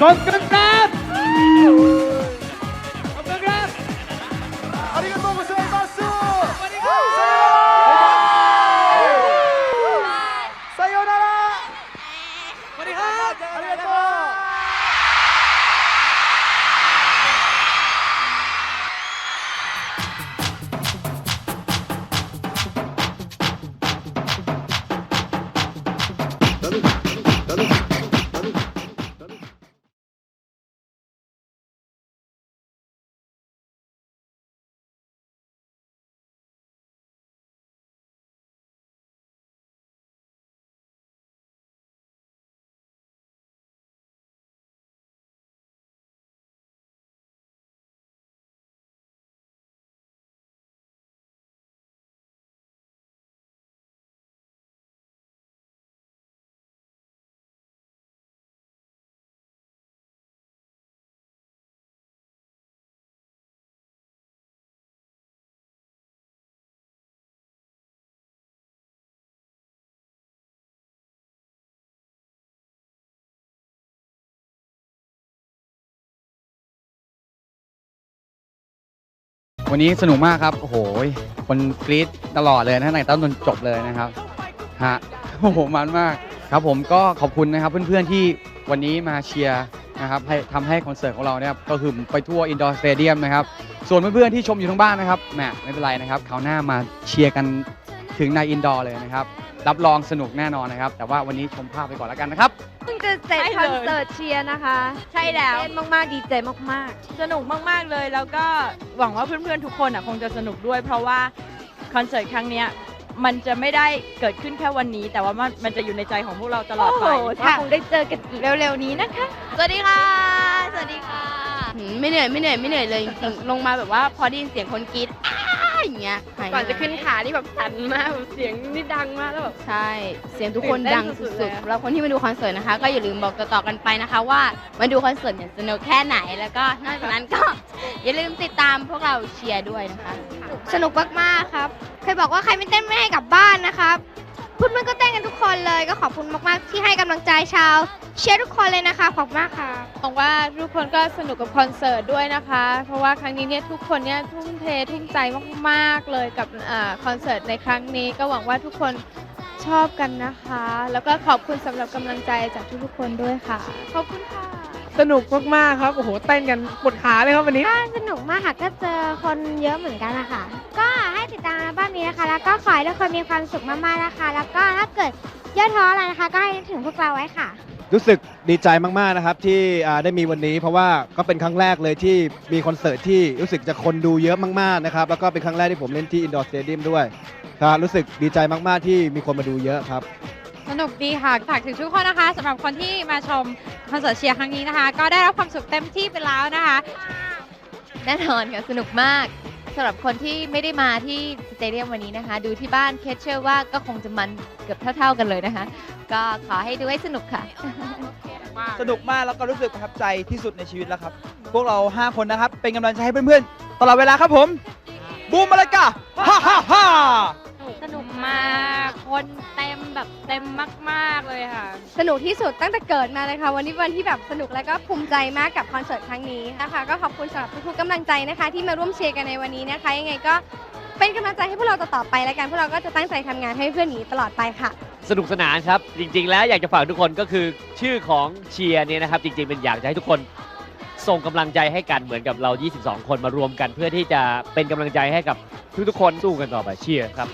ขอบคุณครับขอบ วันนี้สนุกมากครับ โอ้โห คนกรี๊ดตลอดเลยนะตั้งแต่ต้นจนจบเลยนะครับ ฮะ โอ้โห มันมาก ครับผมก็ขอบคุณนะครับเพื่อนๆที่วันนี้มาเชียร์นะครับให้ทำให้คอนเสิร์ตของเราเนี่ยก็คือไปทั่วอินดอร์สเตเดียมนะครับ ส่วนเพื่อนๆที่ชมอยู่ทั้งบ้านนะครับแหมไม่เป็นไรนะครับคราวหน้ามาเชียร์กันถึงในอินดอร์เลยนะครับ รับรองสนุกแน่นอนนะครับ แต่ว่าวันนี้ชมภาพไปก่อนแล้วกันนะครับ เพิ่งจะเสร็จใช่คเลยอนเสิร์ตเชียร์นะคะใช่แล้ว เต้นมากๆ ดีใจมากสนุกมาก ๆ เลยแล้วก็หวังว่าเพื่อน ๆ ทุกคนอะคงจะสนุกด้วย เพราะว่าคอนเสิร์ตครั้งเนี้ยมันจะไม่ได้เกิดขึ้นแค่วันนี้ แต่ว่ามันมันจะอยู่ในใจของพวกเราตๆ ลอดโอ้โหไปถ้าคงได้เจอกันอีกเร็วๆนี้นะคะ สวัสดีค่ะ สวัสดีค่ะหืมไม่เหนื่อยไม่เหนื่อยไม่เหนื่อยเลยจริงๆลงมาแบบว่าพอได้ยินเสียงคนกรี๊ด อ้าอย่างเงี้ยหายก่อนจะเหยขึ้นขานี่แบบสั่นมากแบบเสียงนี่ดังมากแล้วแบบ ใช่ เสียงทุกคนตื่นเต้นดังสุดๆสุดเลยอะๆแล้วคนที่มาดูคอนเสิร์ตนะคะ ก็อย่าลืมบอกต่อๆกันไปนะคะ ว่ามาดูคอนเสิร์ตเนี่ยสนุกแค่ไหนแล้วก็นอกจากนั้นก็ อย่าลืมติดตามพวกเราเชียร์ด้วยนะคะ สนุกมากๆครับ เคยบอกว่าใครไม่เต้นไม่ให้กลับบ้านนะครับเพื่อนๆก็เต้นกันทุกคนเลย ก็ขอบคุณมากๆ ที่ให้กำลังใจชาว เชียร์ทุกคนเลยนะคะขอบคุณมากค่ะหวังว่าทุกคนก็สนุกกับคอนเสิร์ตด้วยนะคะ เพราะว่าครั้งนี้เนี่ยทุกคนเนี่ยทุ่มเททุ่มใจมากๆเลยกับอาคอนเสิร์ตในครั้งนี้ก็หวังว่าทุกคนชอบกันนะคะ แล้วก็ขอบคุณสำหรับกำลังใจจากทุกๆคนด้วยค่ะ ขอบคุณค่ะ สนุกมากๆครับ โอ้โห เต้นกันปวดขาเลยครับวันนี้สนุกมากค่ะก็เจอคนเยอะเหมือนกันนะคะก็ให้ติดตามอัลบั้มนี้นะคะ แล้วก็ขอให้ทุกคนมีความสุขมากๆนะคะ แล้วก็ถ้าเกิด ย่อท้ออะไรนะคะ ก็ให้นึกถึงพวกเราไว้ค่ะ รู้สึกดีใจมากๆนะครับที่อ่าได้มีวันนี้ เพราะว่าก็เป็นครั้งแรกเลยที่มีคอนเสิร์ตที่รู้สึกจะคนดูเยอะมากๆนะครับแล้วก็เป็นครั้งแรกที่ผมเล่นที่อินดอร์สเตเดียมด้วยครับรู้สึกดีใจมากๆที่มีคนมาดูเยอะครับ สนุกดีค่ะฝากถึงทุกคนนะคะสำหรับคนที่มาชมคอนเสิร์ตเชียร์ครั้งนี้นะคะ ก็ได้รับความสุขเต็มที่ไปแล้วนะคะ แน่นอนค่ะ สนุกมาก สำหรับคนที่ไม่ได้มาที่สเตเดียมวันนี้นะคะ ดูที่บ้านเคสเชื่อว่าก็คงจะมันเกือบเท่า ๆกันเลยนะคะ ก็ขอให้ดูให้สนุกค่ะ สนุกมากแล้วก็รู้สึกประทับใจที่สุดในชีวิตแล้วครับ พวกเรา 5 คนนะครับ เป็นกำลังใจให้เพื่อนๆ ตลอดเวลาครับผม บูมมาเลยกะฮ่าฮ่าฮ่า สนุกมาก คนเต็มแบบเต็มมากๆเลยค่ะ สนุกที่สุดตั้งแต่เกิดมาเลยค่ะ วันนี้วันที่แบบสนุกและก็ภูมิใจมากกับคอนเสิร์ตครั้งนี้นะคะก็ขอบคุณสำหรับทุกๆกำลังใจนะคะ ที่มาร่วมเชียร์กันในวันนี้นะคะ ยังไงก็เป็นกำลังใจให้พวกเราต่อๆไปแล้วกันพวกเราก็จะตั้งใจทำงานให้เพื่อนหนีตลอดไปค่ะ สนุกสนานครับ จริง ๆ แล้วอยากจะฝากทุกคนก็คือชื่อของเชียร์เนี่ยนะครับ จริงๆเป็นอยากจะให้ทุกคนส่งกำลังใจให้กันเหมือนกับเรา 22 คนมารวมกัน เพื่อที่จะเป็นกำลังใจให้กับทุกๆคนสู้กันต่อไปเชียร์ครับ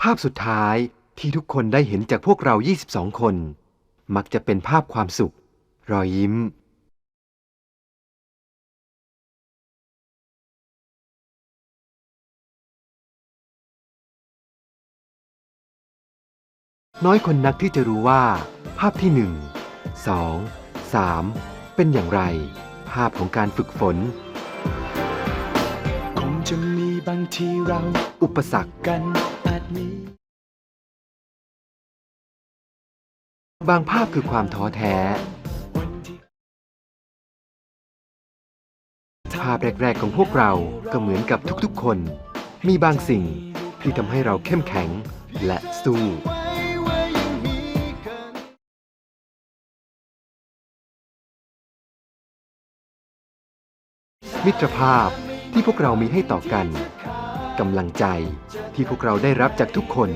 ภาพสุดท้ายที่ทุกคนได้เห็นจากพวกเรา 22 คน มักจะเป็นภาพความสุข รอยยิ้ม น้อยคนนักที่จะรู้ว่า ภาพที่หนึ่ง 2. 3. เป็นอย่างไร ภาพของการฝึกฝน คงจะมีบางทีเราอุปสรรคกัน อาจมีบางภาพคือความท้อแท้ ภาพแรก ๆ ของพวกเราก็เหมือนกับทุกๆคน มีบางสิ่งที่ทำให้เราเข้มแข็งและสู้ไว้ว่ายังมิตรภาพที่พวกเรามีให้ต่อกัน กำลังใจที่พวกเราได้รับจากทุกคน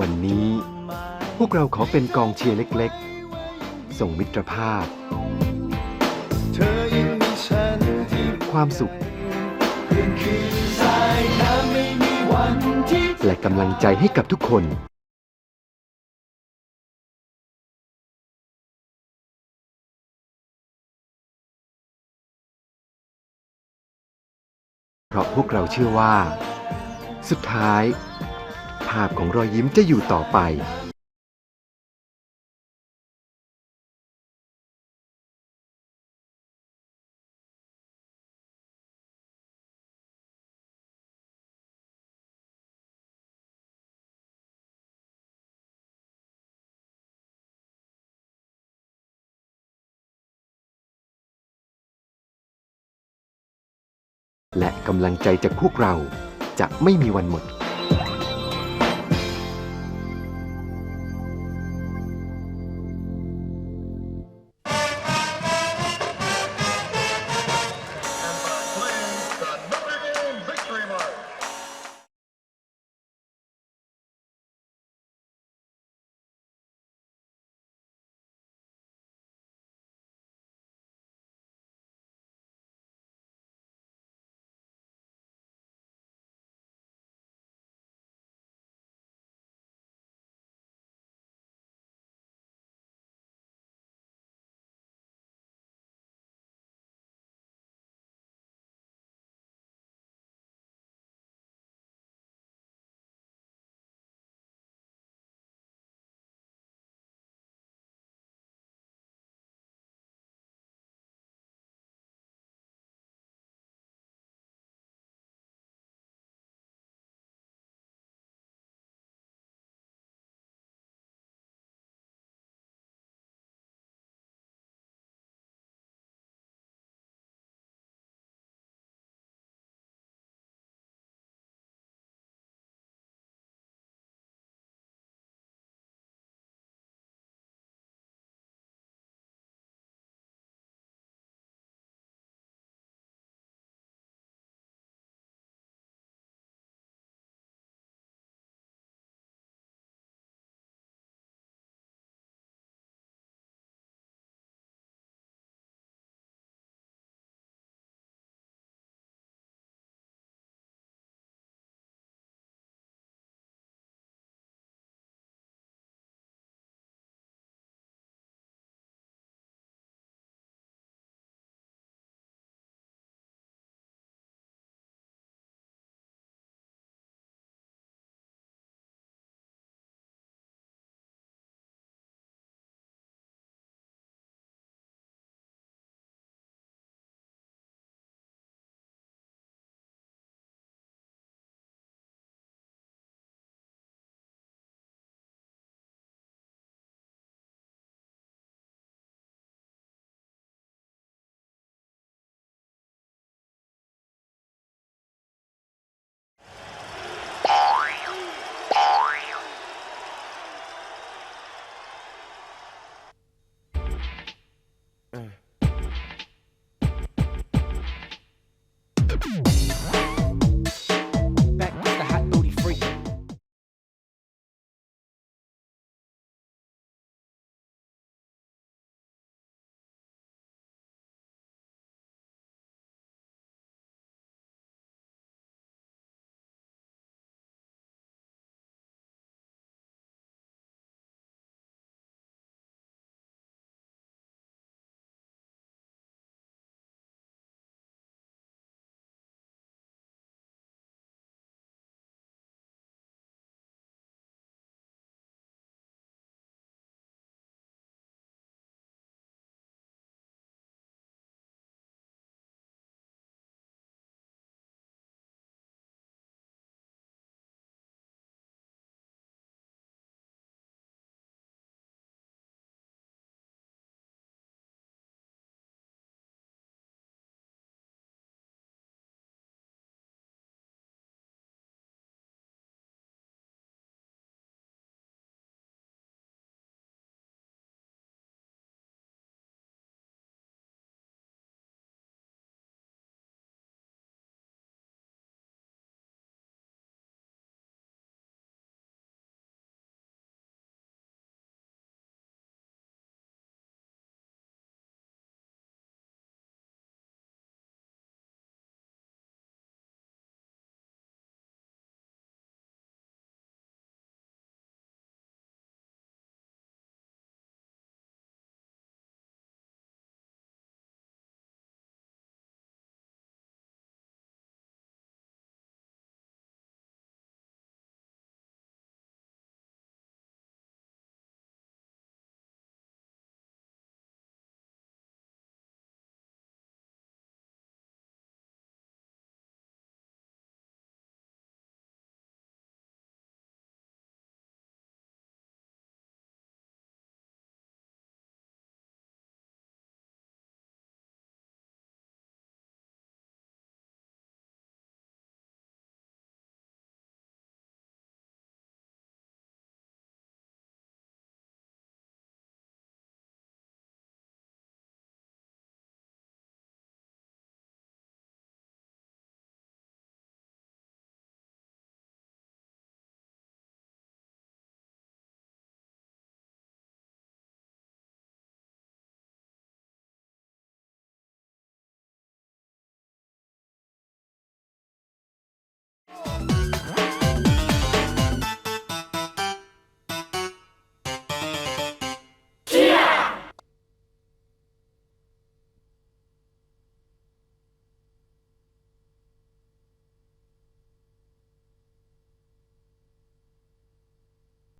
วันนี้พวกเราขอเป็นกองเชียร์เล็กๆ ส่งมิตรภาพ ความสุข และกำลังใจให้กับทุกคนเพราะพวกเราเชื่อว่า สุดท้าย ภาพของรอยยิ้มจะอยู่ต่อไปและกำลังใจจากพวกเราจะไม่มีวันหมด Uh.